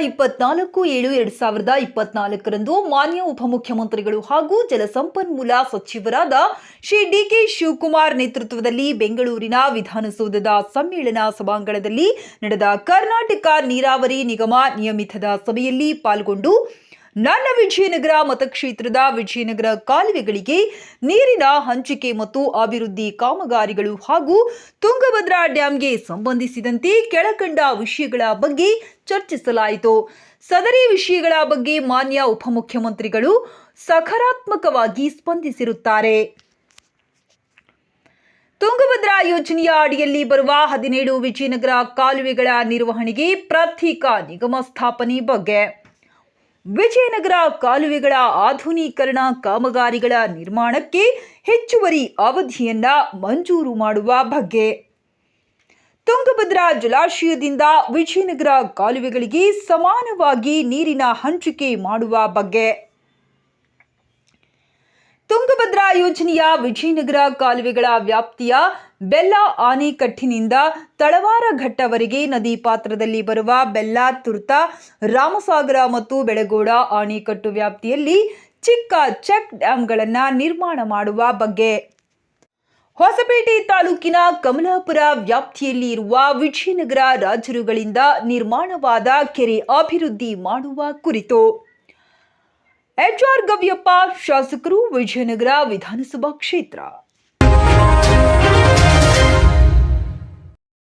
ಇಪ್ಪತ್ನಾಲ್ಕು ಏಳು ಎರಡು ಸಾವಿರದ ಇಪ್ಪತ್ನಾಲ್ಕರಂದು ಮಾನ್ಯ ಉಪಮುಖ್ಯಮಂತ್ರಿಗಳು ಹಾಗೂ ಜಲಸಂಪನ್ಮೂಲ ಸಚಿವರಾದ ಶ್ರೀ ಡಿಕೆ ಶಿವಕುಮಾರ್ ನೇತೃತ್ವದಲ್ಲಿ ಬೆಂಗಳೂರಿನ ವಿಧಾನಸೌಧದ ಸಮ್ಮೇಳನ ಸಭಾಂಗಣದಲ್ಲಿ ನಡೆದ ಕರ್ನಾಟಕ ನೀರಾವರಿ ನಿಗಮ ನಿಯಮಿತದ ಸಭೆಯಲ್ಲಿ ಪಾಲ್ಗೊಂಡು ನನ್ನ ವಿಜಯನಗರ ಮತಕ್ಷೇತ್ರದ ವಿಜಯನಗರ ಕಾಲುವೆಗಳಿಗೆ ನೀರಿನ ಹಂಚಿಕೆ ಮತ್ತು ಅಭಿವೃದ್ಧಿ ಕಾಮಗಾರಿಗಳು ಹಾಗೂ ತುಂಗಭದ್ರಾ ಡ್ಯಾಂಗೆ ಸಂಬಂಧಿಸಿದಂತೆ ಕೆಳಕಂಡ ವಿಷಯಗಳ ಬಗ್ಗೆ ಚರ್ಚಿಸಲಾಯಿತು. ಸದರಿ ವಿಷಯಗಳ ಬಗ್ಗೆ ಮಾನ್ಯ ಉಪಮುಖ್ಯಮಂತ್ರಿಗಳು ಸಕಾರಾತ್ಮಕವಾಗಿ ಸ್ಪಂದಿಸಿರುತ್ತಾರೆ. ತುಂಗಭದ್ರಾ ಯೋಜನೆಯ ಅಡಿಯಲ್ಲಿ ಬರುವ ಹದಿನೇಳು ವಿಜಯನಗರ ಕಾಲುವೆಗಳ ನಿರ್ವಹಣೆಗೆ ಪ್ರತ್ಯೇಕ ನಿಗಮ ಸ್ಥಾಪನೆ ಬಗ್ಗೆ ವಿಜಯನಗರ ಕಾಲುವೆಗಳ ಆಧುನೀಕರಣ ಕಾಮಗಾರಿಗಳ ನಿರ್ಮಾಣಕ್ಕೆ ಹೆಚ್ಚುವರಿ ಅವಧಿಯನ್ನ ಮಂಜೂರು ಮಾಡುವ ಬಗ್ಗೆ. ತುಂಗಭದ್ರಾ ಜಲಾಶಯದಿಂದ ವಿಜಯನಗರ ಕಾಲುವೆಗಳಿಗೆ ಸಮಾನವಾಗಿ ನೀರಿನ ಹಂಚಿಕೆ ಮಾಡುವ ಬಗ್ಗೆ. ತುಂಗಭದ್ರಾ ಯೋಜನೆಯ ವಿಜಯನಗರ ಕಾಲುವೆಗಳ ವ್ಯಾಪ್ತಿಯ ಬೆಲ್ಲ ಆನೆಕಟ್ಟಿನಿಂದ ತಳವಾರ ಘಟ್ಟವರೆಗೆ ನದಿ ಪಾತ್ರದಲ್ಲಿ ಬರುವ ಬೆಲ್ಲ ತುರ್ತ, ರಾಮಸಾಗರ ಮತ್ತು ಬೆಳಗೋಡ ಆಣೆಕಟ್ಟು ವ್ಯಾಪ್ತಿಯಲ್ಲಿ ಚಿಕ್ಕ ಚೆಕ್ ಡ್ಯಾಂಗಳನ್ನು ನಿರ್ಮಾಣ ಮಾಡುವ ಬಗ್ಗೆ. ಹೊಸಪೇಟೆ ತಾಲೂಕಿನ ಕಮಲಾಪುರ ವ್ಯಾಪ್ತಿಯಲ್ಲಿ ಇರುವ ವಿಜಯನಗರ ರಾಜರುಗಳಿಂದ ನಿರ್ಮಾಣವಾದ ಕೆರೆ ಅಭಿವೃದ್ಧಿ ಮಾಡುವ ಕುರಿತು. ಎಚ್ಆರ್ ಗವ್ಯಪ್ಪ ಶಾಸಕರು ವಿಜಯನಗರ ವಿಧಾನಸಭಾ ಕ್ಷೇತ್ರ